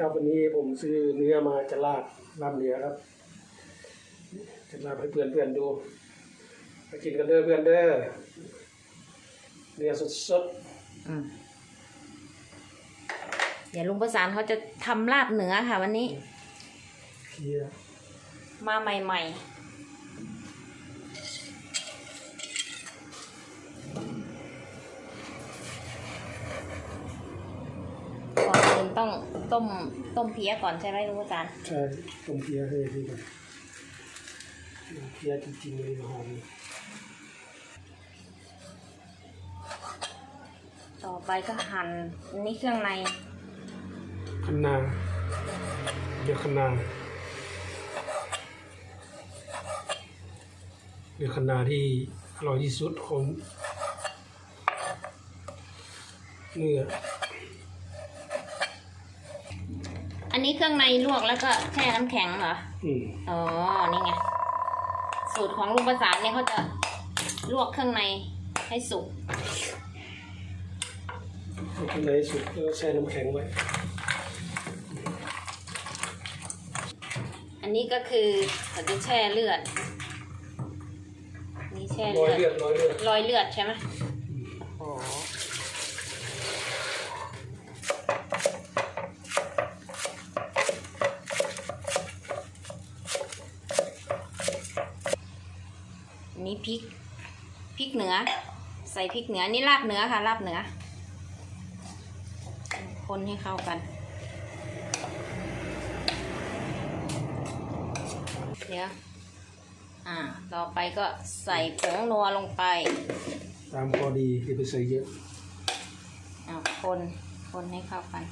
ครับวันนี้ผมซื้อเนื้อมาจะลาดลาบเนื้อครับ จะลาบให้เพื่อนเพื่อนๆดูมากินกันเด้อเพื่อนเด้อเนื้อสดสดอืมเดี๋ยวลุงประสานเขาจะทำลาบเหนือค่ะ วันนี้ๆเคี่ยวมาใหม่ๆก่อนอื่นต้อง ต้มต้มเพี้ยก่อนใช่ไหมลุงประสานใช่ต้มเคี่ยให้ดีก่อนเคี่ยจริงๆเลยหอมต่อไปก็หั่นนนี่เครื่องในคะนาเดี๋ยวคะนาเดี๋ยวคะนาที่อร่อยที่สุดของเนื้อ อันนี้เครื่องในลวกแล้วก็แช่น้ำแข็งเหรอ อืมอ๋อ นี่ไง สูตรของลุงประสานเนี่ยเขาจะลวกเครื่องในให้สุกเอาข้างในสุดแล้วก็แช่น้ำแข็งไว้อันนี้ก็คือเราจะแช่เลือด นี่แช่ร้เลือยอดเลือดร้อยเลือด รอยเลือดใช่ไหมอ๋ออันนี้พ ริกพริกเหนือ ใส่พริกเหนือนี่ลาบเหนือค่ะลาบเหนือ คนให้เข้ากัน เดี๋ยวอ่าต่อไปก็ใส่ผงนัวลงไป ตามพอดีอย่าไปใส่เยอะอ่าคนคนให้เข้ากัน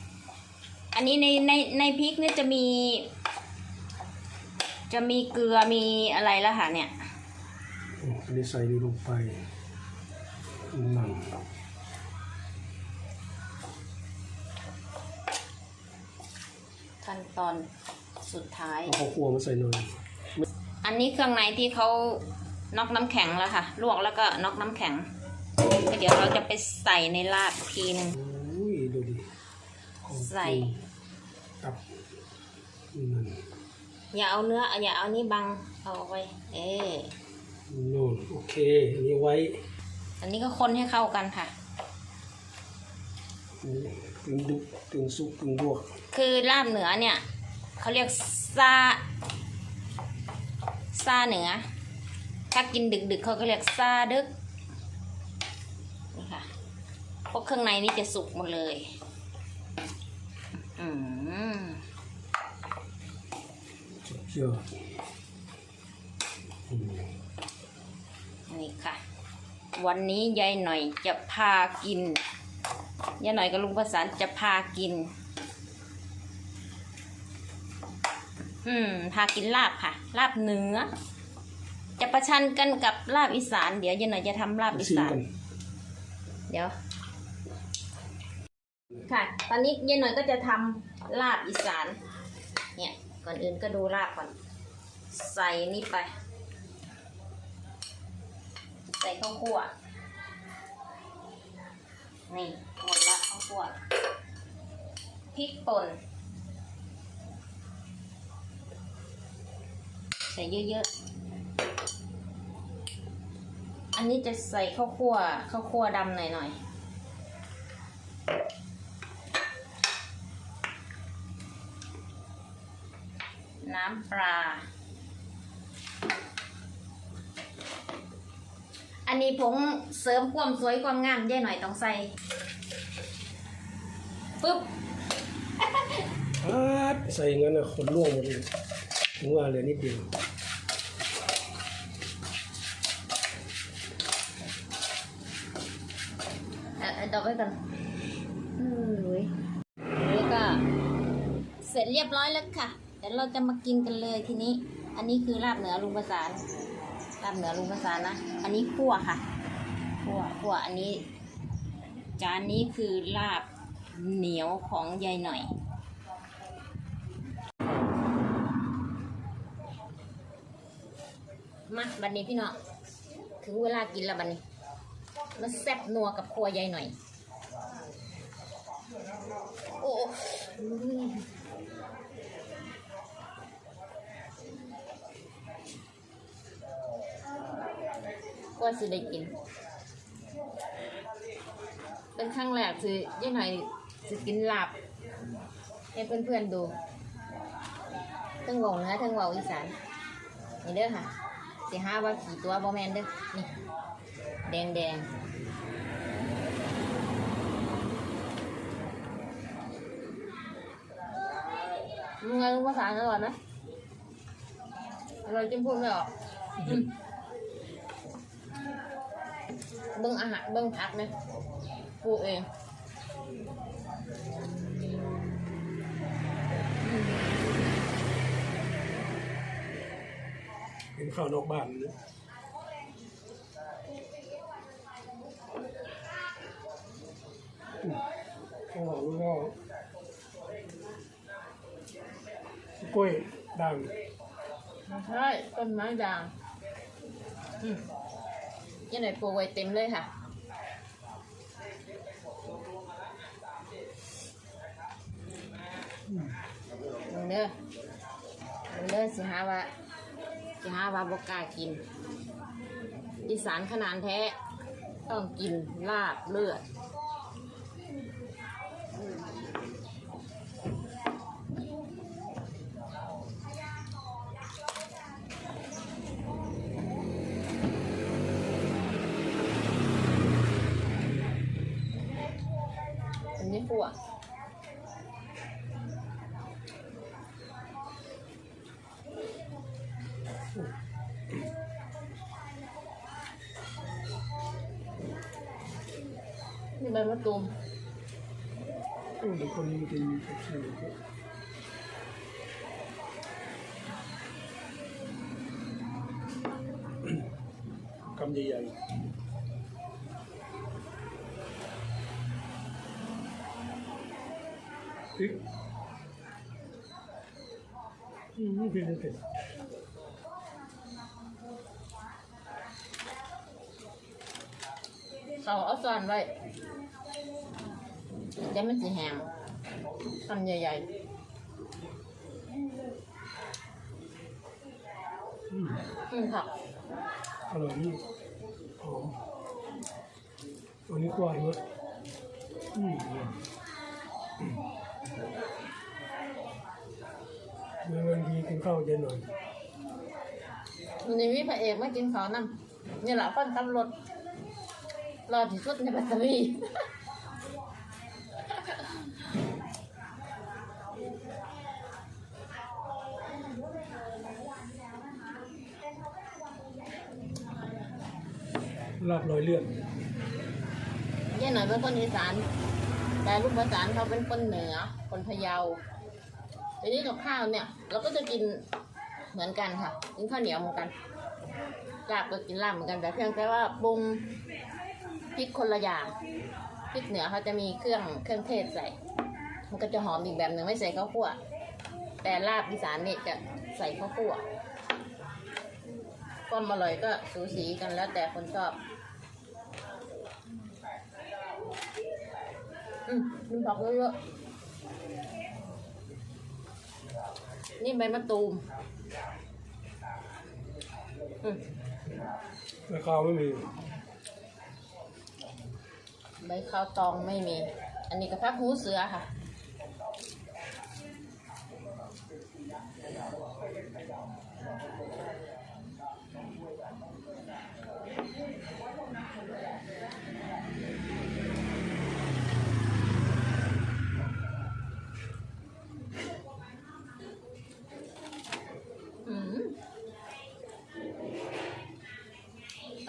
อันนี้ในในในพริกเนี่ยจะมี จะมีเกลือมีอะไรแล้วค่ะเนี่ย อืมอันนี้ใส่นี่ลงไปนั่นขั้นตอนสุดท้าย เอาข้าวคั่วมาใส่หน่อยอันนี้เครื่องในที่เขานอกน้ำแข็งแล้วค่ะ ลวกแล้วก็นอกน้ำแข็งก็เดี๋ยวเราจะไปใส่ในลาบอีกทีหนึ่งอุ้ยดูดิของจริงใส่กับนั่นอย่าเอาเนื้ออย่าเอานี่บังเอาไว้ เออโน่นโอเค อันนี้ไว้อันนี้ก็คนให้เข้ากันค่ะอันนี้กึ่งดุกกึ่งสุกกึ่งบวก คือลาบเหนือเนี่ยเขาเรียกซาซาเหนือ ถ้ากินดึกๆเขาก็เรียกซาดึกนี่ค่ะเพราะเครื่องในนี่จะสุกหมดเลย อืม สุดยอดอืม นี่ค่ะ วันนี้ยายหน่อยจะพากิน ยายหน่อยกับลุงประสานจะพากิน อืม พากินลาบค่ะ ลาบเหนือจะประชันกันกับลาบอีสาน เดี๋ยวยายหน่อยจะทำลาบอีชิมสานกันเดี๋ยว ค่ะ ตอนนี้ยายหน่อยก็จะทำลาบอีสาน เนี่ย ก่อนอื่นก็ดูลาบก่อน ใส่นี่ไป ใส่ข้าวคั่วนี่หมดละข้าวคั่วพริกป่น ใส่เยอะๆ อันนี้จะใส่ข้าวคั่วข้าวคั่วดำหน่อยๆน้ำปลา อันนี้ผงเสริมความสวยความงามย่ายหน่อยต้องใส่ปึ๊บอาดใส่อย่างนั้นนะคนล่วงหมดเลยถึงว่าเหลือนิดเดียวเอ่อดอกไว้ก่อนอืมเว้ยนี่ก็เสร็จเรียบร้อยแล้วค่ะ เดี๋ยวเราจะมากินกันเลยทีนี้ อันนี้คือลาบเหนือลุงประสานลาบเหนือลุงประสานนะ อันนี้คั่วค่ะคั่วคั่วอันนี้ จานนี้คือลาบเหนียวของยายหน่อย มาบัดนี้พี่น้องถึงเวลากินแล้วบัดนี้แล้วแซ่บนัวกับครัวยายหน่อย โอ้ ว่าสิได้กิน เป็นครั้งแรกสิยังไงสิกินลาบให้เพื่อนๆดูทั้งเวาเหนื้อทั้งเวาอีสานนี่เด้อค่ะสิหาว่าขี่ตัวบอแมนเด้อนี่แดงแดงมึงไงลุงภาษาอร่อยไหมอร่อยจนพูดไม่ออก เบิ้งอาหารเบิ้งผักไหมปลูกเองเห็นข้าวนอกบ้านเลยข้างหลังก็กล้วยด่างใช่ต้นไม้ด่างอืม ยังไงปลูกไว้เต็มเลยค่ะมึงเด้อมึงเด้อสิหาว่าสิหาว่าบกก้ากิน อีสานขนาดแท้ ต้องกินลาบเลือด อันนี้พวกนี่ใบมะตูมเดี๋ยวคนกินกับชื่อคำใหญ่ๆ พริกอืมพริกไม่เผ็ดเขาเอาซ่อนไว้เดี๋ยวมันจะแหงทำใหญ่อืมๆอืมผักอร่อยนี่หอมอันนี้กวายหมดอืม เมื่อวันดีกินข้าวเย็นหน่อยมันนี้มีพระเอกมากินข้าวนั่นี่แหละคนขับรถรอที่สุดในปัตตานีลาบลอยเลือดยายหน่อยเป็นคนอีสาน แต่ลูกภาษานเขาเป็นคนเหนือ คนพะเยาทีนี้กับข้าวเนี่ย เราก็จะกินเหมือนกันค่ะ กินข้าวเหนียวเหมือนกันลาบก็กินลาบเหมือนกันแต่เพียงแต่ว่าปรุงพริกคนละอย่างพริกเหนือเขาจะมีเครื่องเครื่องเทศใส่ มันก็จะหอมอีกแบบหนึ่งไม่ใส่ข้าวคั่ว แต่ลาบอีสานเนี่ยจะใส่ข้าวคั่วความอร่อยก็สูสีกันแล้วแต่คนชอบ อืมมีผักเยอะๆนี่ใบมะตูมอืมแล้วข้าวไม่มีใบข้าวตองไม่มี อันนี้กระพักหูเสือค่ะ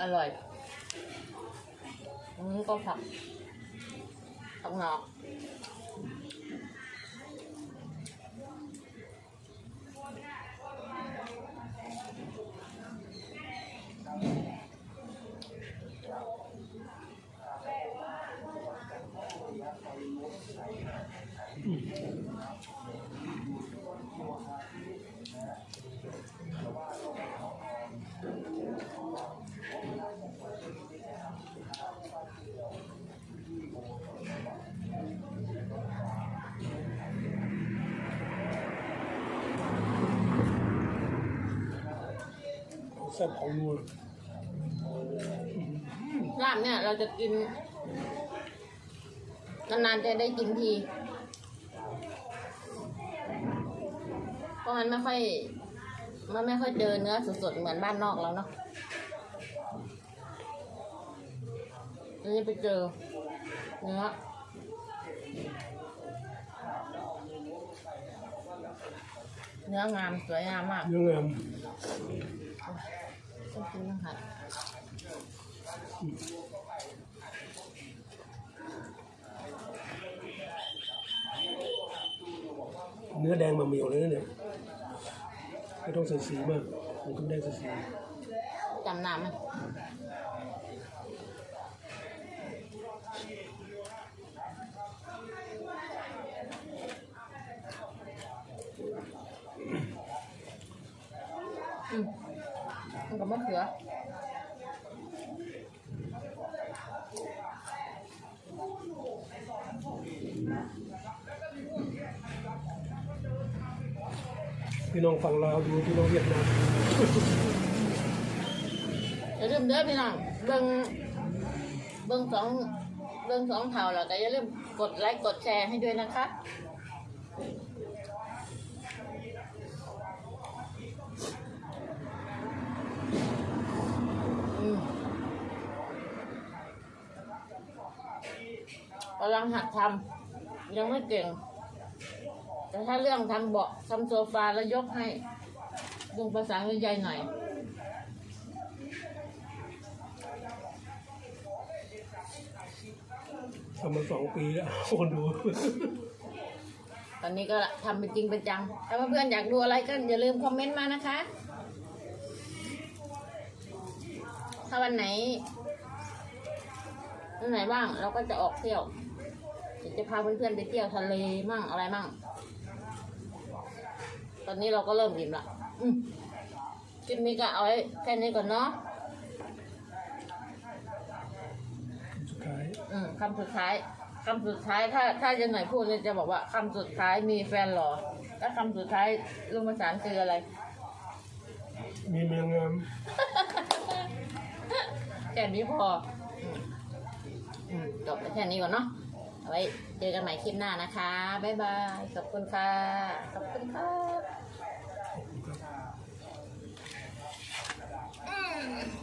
อร่อยอันนี้ก็ผักผักหนอกของ ซ่บของนัวลาบเนี่ยเราจะกิน นานๆจะได้กินที เพราะมันไม่ค่อย มันไม่ค่อยเจอเนื้อสดๆเหมือนบ้านนอกแล้วเนาะอันนี้ไปเจอเนื้อเนื้องามสวยงามมาก เนื้องาม ต้องกินต้องหัดเนื้อแดงมาเหมียวเลยนะเนี่ยไม่ต้องใส่สีมากมันก็ได้ใส่สีจำน้ำไหม มันกับมะเขือพี่น้องฝั่งลาวดูพี่น้องเวียดนามอย่าลืมเด้อพี่น้องเบิ่งเบิ่งสองเบิ่งสองเท่าแล้วก็อย่าลืมกดไลค์กดแชร์ให้ด้วยนะคะ กำลังหัดทำยังไม่เก่ง แต่ถ้าเรื่องทำเบาะทำโซฟาแล้วยกให้ลุงประสานกับยายหน่อยทำมาสองปีแล้วคนดู ตอนนี้ก็ทำเป็นจริงเป็นจัง ถ้าเพื่อนๆอยากดูอะไรก็อย่าลืมคอมเมนต์มานะคะ ถ้าวันไหน วันไหนบ้างเราก็จะออกเที่ยวเดี๋ยวจะพาเพื่อนๆไปเที่ยวทะเลมั่งอะไรมั่ง ตอนนี้เราก็เริ่มอิ่มละอืมคลิปนี้ก็เอาไว้แค่นี้ก่อนเนาะสุดท้ายอืมคำสุดท้ายคำสุดท้ายถ้าถ้าจะหน่อยพูดเนี่ยจะบอกว่าคำสุดท้ายมีแฟนหรอแล้วคำสุดท้ายลุงประสานคืออะไร มีเมียงาม แค่นี้พออืมอืม จบแค่นี้ก่อนเนาะเอาไว้เจอกันใหม่คลิปหน้านะคะ บ๊ายบาย ขอบคุณค่ะ ขอบคุณครับ Mm.